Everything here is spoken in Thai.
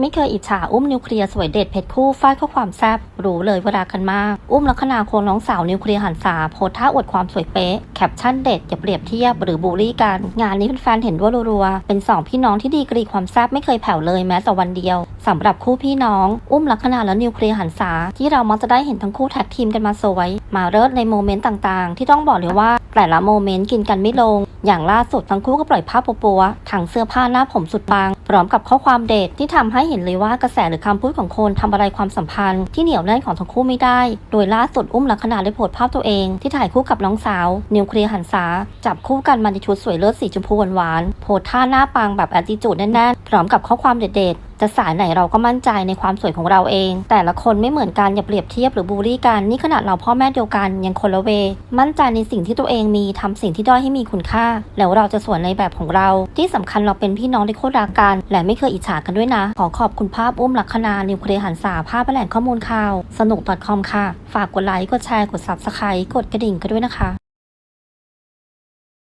ไม่เคยอิจฉาอุ้มนิวเคลียร์สวยเด็ดเพชรคู่ฟาดข้อความแซบรู้เลยเวลากันมาก อุ้มลักษณาควงน้องสาวนิวเคลียร์หันษาโพสท่าอวดความสวยเป๊ะแคปชั่นเด็ดอย่าเปรียบเทียบหรือบูลลี่กัน งานนี้แฟนๆเห็นด้วยรัวๆเป็นสองพี่น้องที่ดีกรีความแซบไม่เคยแผ่วเลยแม้แต่วันเดียวสำหรับคู่พี่น้อง อุ้มลักษณาและนิวเคลียร์หันษาที่เรามักจะได้เห็นทั้งคู่แท็กทีมกันมาสวยมาเลิศในโมเมนต์ต่างๆ ที่ต้องบอกเลยว่าแต่ละโมเมนต์กินกันไม่ลง อย่างล่าสุดทั้งคู่ก็ปล่อยภาพปัวๆทั้งเสื้อผ้าหน้าผมสุดบางพร้อมกับข้อความเด็ดที่ทำให้เห็นเลยว่ากระแสหรือคำพูดของคนทำอะไรความสัมพันธ์ที่เหนียวแน่นของทั้งคู่ไม่ได้ โดยล่าสุดอุ้มลักษณะได้โพสต์ภาพตัวเอง ที่ถ่ายคู่กับน้องสาว นิวเคลียร์หันษาจับคู่กันมาในชุดสวยเลิศสีชมพูหวานๆโพสท่าหน้าปังแบบแอตติจูดแน่นๆพร้อมกับข้อความเด็ดๆจะสายไหนเราก็มั่นใจในความสวยของเราเอง แต่ละคนไม่เหมือนกันอย่าเปรียบเทียบหรือบูลลี่กันนี่ขนาดเราพ่อแม่เดียวกันยังคนละเว มั่นใจในสิ่งที่ตัวเองมีทำสิ่งที่ด้อยให้มีคุณค่าแล้วเราจะสวนในแบบของเรา ที่สำคัญเราเป็นพี่น้องที่โคตรรักกัน และไม่เคยอิจฉากันด้วยนะ ขอขอบคุณภาพอุ้มลักษณานิวเคลียร์หันษาภาพแหล่งข้อมูลข่าว สนุก .com ค่ะ ฝากกดไลค์กดแชร์กดซับสไครต์กดกระดิ่งกันด้วยนะคะ